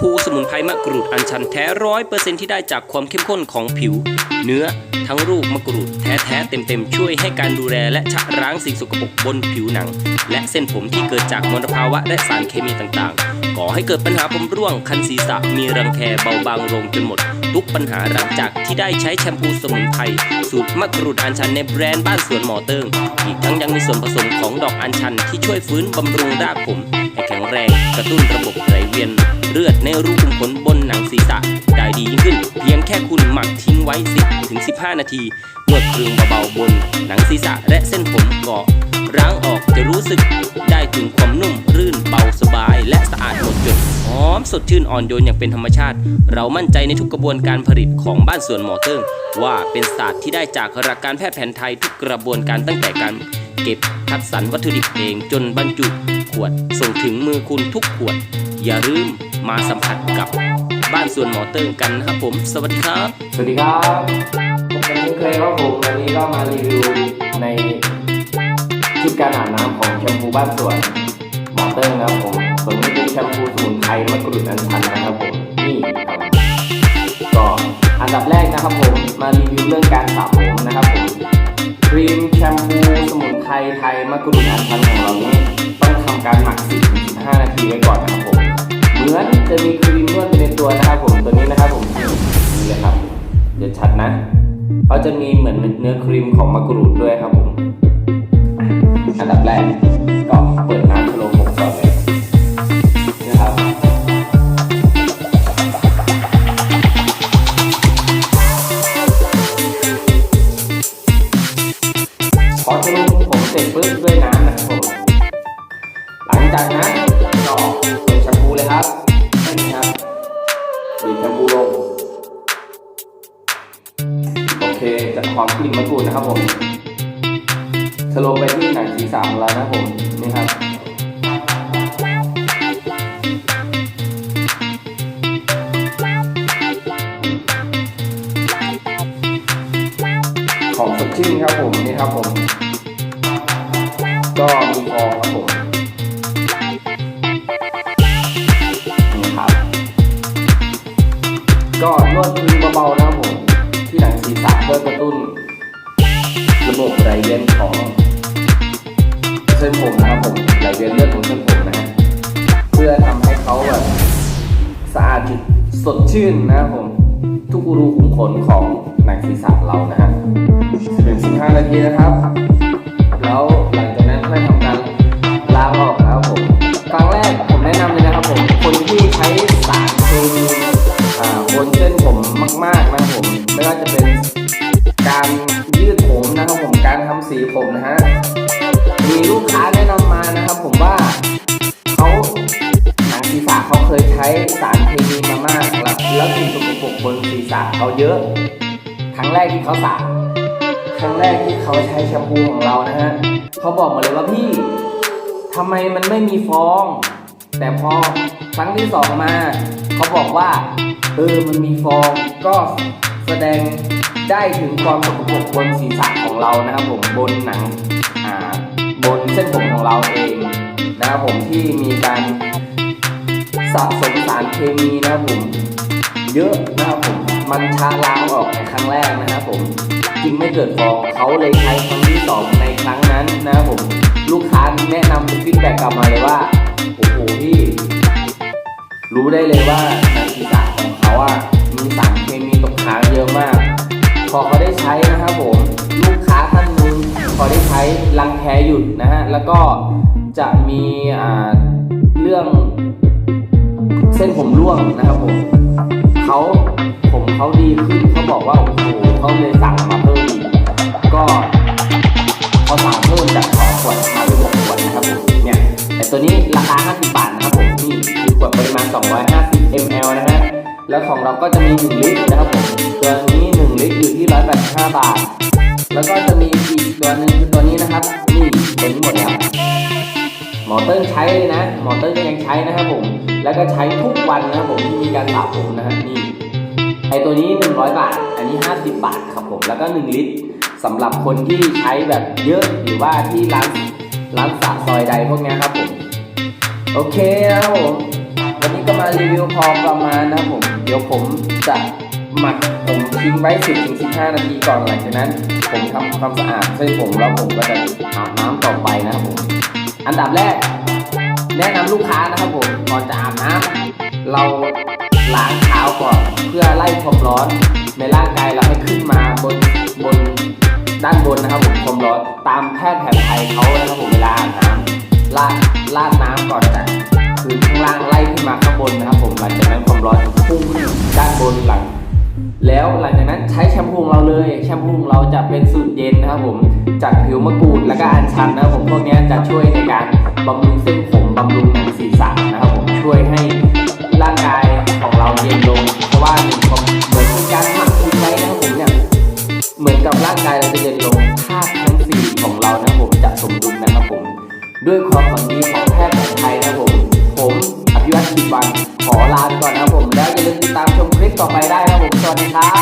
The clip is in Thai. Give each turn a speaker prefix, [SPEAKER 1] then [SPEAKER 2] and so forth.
[SPEAKER 1] พูสมุนไพรมะกรูดอัญชันแท้ร้อยเปอร์เซ็นที่ได้จากความเข้มข้นของผิว เนื้อทั้งรูปมะกรูดแท้ๆเต็มๆ ช่วยให้การดูแลและชะล้างสิ่งสกปรกบนผิวหนัง และเส้นผมที่เกิดจากมลภาวะและสารเคมีต่างๆ ก่อให้เกิดปัญหาผมร่วงคันศีรษะมีรังแคเบาบางลงจนหมด ทุกปัญหาหลังจากที่ได้ใช้แชมพูสมุนไพรสูตรมะกรูดอัญชันในแบรนด์บ้านสวนหมอเติงอีกทั้งยังมีส่วนผสมของดอกอัญชันที่ช่วยฟื้นบำรุงรากผม แรง กระตุ้นระบบไหลเวียน เลือดในรูขุมขนบนหนังศีรษะได้ดียิ่งขึ้น เพียงแค่คุณหมักทิ้งไว้ 10ถึง15 นาทีนวดครึงเบาๆบน หนังศีรษะและเส้นผมก็ร้างออกจะรู้สึกได้ถึงความนุ่มรื่นเบาสบาย และสะอาดหมดจดหอมสดชื่นอ่อนโยนอย่างเป็นธรรมชาติ เรามั่นใจในทุกกระบวนการผลิตของบ้านสวนหมอเติ้งว่าเป็นศาสตร์ที่ได้จากหลักการแพทย์แผนไทยทุกกระบวนการตั้งแต่การเก็บคัดสรรวัตถุดิบเองจนบรรจุ ขวด ส่งถึงมือคุณทุกขวด อย่าลืมมาสัมผัสกับบ้านสวนหมอเติ้งกันนะครับผม สวัสดีครับ
[SPEAKER 2] สวัสดีครับพบกันเช่นเคยครับผมวันนี้ก็มารีวิวในชุดการอาบน้ำของแชมพูบ้านสวนหมอเติ้งนะครับผมส่วนนี้เป็นแชมพูสมุนไพรมะกรูดอัญชันนะครับผมนี่ครับก็อันดับแรกนะครับผมมารีวิวเรื่องการสระผมนะครับผม รีมแชมพูสมุนไพรไทยมะกรูดอัญชันของเรานี้ต้องทำการหมัก 10-15 นาทีไว้ก่อนนะครับผมเหมือนจะมีครีมนวดไปในตัวนะครับผมตัวนี้นะครับผมนี่เลยครับเดี๋ยวชัดนะเขาจะมีเหมือนเนื้อครีมของมะกรูดด้วยครับผมอันดับแรก บีแชมพูลงโอเคจะความกลิ่นมะกรูดนะครับผมสโลมไปที่หนังศีรษะของเรานะผมนี่ครับของสดชื่นครับผมนี่ครับผม ก็มีฟองครับผม เบาๆนะครับผมที่หนังศีรษะเพื่อกระตุ้น ระบบไหลเวียนของเส้นผมนะครับผมไหลเวียนเลือดของเส้นผมนะฮะเพื่อทำให้เขาแบบสะอาดสดชื่นนะครับผม ทุกรูขุมขนของหนังศีรษะเรานะฮะสิบสิบห้านาทีนะครับ การยืดผมนะครับผมการทำสีผมนะฮะมีลูกค้าแนะนำมานะครับ ผมว่าเขาหนังศีรษะเขาเคยใช้สารเคมีมามากแล้วแล้วสิ่งสกปรกบนศีรษะเขาเยอะ ครั้งแรกที่เขาสระครั้งแรกที่เขาใช้แชมพูของเรานะฮะเขาบอกมาเลยว่าพี่ทำไมมันไม่มีฟอง แต่พอครั้งที่สองมา เขาบอกว่าเออมันมีฟองก็แสดง ได้ถึงความสกปรกบนศีรษะของเรานะครับผมบนหนังอ่าบนเส้นผมของเราเองนะครับผมที่มีการสะสมสารเคมีนะครับผมเยอะนะครับผมมันชาล้างออกในครั้งแรกนะครับผมจึงไม่เกิดฟองเขาเลยใช้ครั้งที่สองในครั้งนั้นนะครับผมลูกค้าแนะนำฟีดแบ็กกลับมาเลยว่าโอ้โหพี่รู้ได้เลยว่าในศีรษะของเขาอะ ยุดนะฮะ แล้วก็จะมีอ่าเรื่องเส้นผมร่วงนะครับผมเขาผมเขาดีขึ้นเขาบอกว่าโอ้โหเขาเลยสั่งมาเพิ่มอีกก็เขาสั่งเพิ่มจากสองขวดมาเป็นหกขวดนะครับผมเนี่ยแต่ตัวนี้ราคา 50 บาทนะครับผมนี่คือขวดปริมาณ 250 ml นะฮะแล้วของเราก็จะมี 1 ลิตรนะครับผมตัวนี้ 1 ลิตรอยู่ที่ 185 บาท แล้วก็จะมีอีกตัวหนึ่งคือตัวนี้นะครับี่เป็นหมดแล้วหมอเติ้ลใช้เลยนะ หมอเติ้ลก็ยังใช้นะครับผม แล้วก็ใช้ทุกวันนะครับผมที่มีการสระผมนะฮะนี่ไอตัวนี้ 100 บาท อันนี้ 50 บาทครับผม แล้วก็ 1 ลิตรสำหรับคนที่ใช้แบบเยอะหรือว่าที่ร้านร้านสระซอยใดพวกนี้ครับผม โอเคนะครับผมวันนี้ก็มารีวิวพอประมาณนะครับผม เดี๋ยวผมจะ หมักผมทิ้งไว้ 10-15 นาทีก่อนหลังจากนั้น ผมทำความสะอาดเส้นผมแล้วผมก็จะอาบน้ำต่อไปนะครับผมอันดับแรก แนะนำลูกค้านะครับผมก่อนจะอาบน้ำเราล้างเท้าก่อนเพื่อไล่ความร้อนในร่างกายเราให้ขึ้นมาบนบนด้านบนนะครับผมความร้อนตามแพทย์แผนไทยเขานะครับผมเวลาอาบน้ำลาดลาดน้ำก่อนจะคือข้างล่างไล่ขึ้นมาข้างบนนะครับผมหลังจากนั้นความร้อนพุ่งขึ้นด้านบนหลัง แล้วหลังจากนั้นใช้แชมพูของเราเลย แชมพูของเราจะเป็นสูตรเย็นนะครับผมจากผิวมะกรูดแล้วก็อัญชันนะครับผมพวกนี้จะช่วยในการบำรุงเส้นผมบำรุงหนังศีรษะนะครับผมช่วยให้ร่างกายของเราเย็นลง เพราะว่าหนึ่งเหมือนเป็นการหมักอุ่นไว้นะครับผมเนี่ยเหมือนกับร่างกายเราจะเย็นลงธาตุทั้งสี่ของเรานะครับผมจะสมดุลนะครับผมด้วยความหวังดีของแพทย์แผนไทยนะครับผม ผมอภิวัตรศิวัน ขอลาไปก่อนนะครับผม แล้วอย่าลืมติดตามชมคลิปต่อไปได้นะครับผม สวัสดีครับ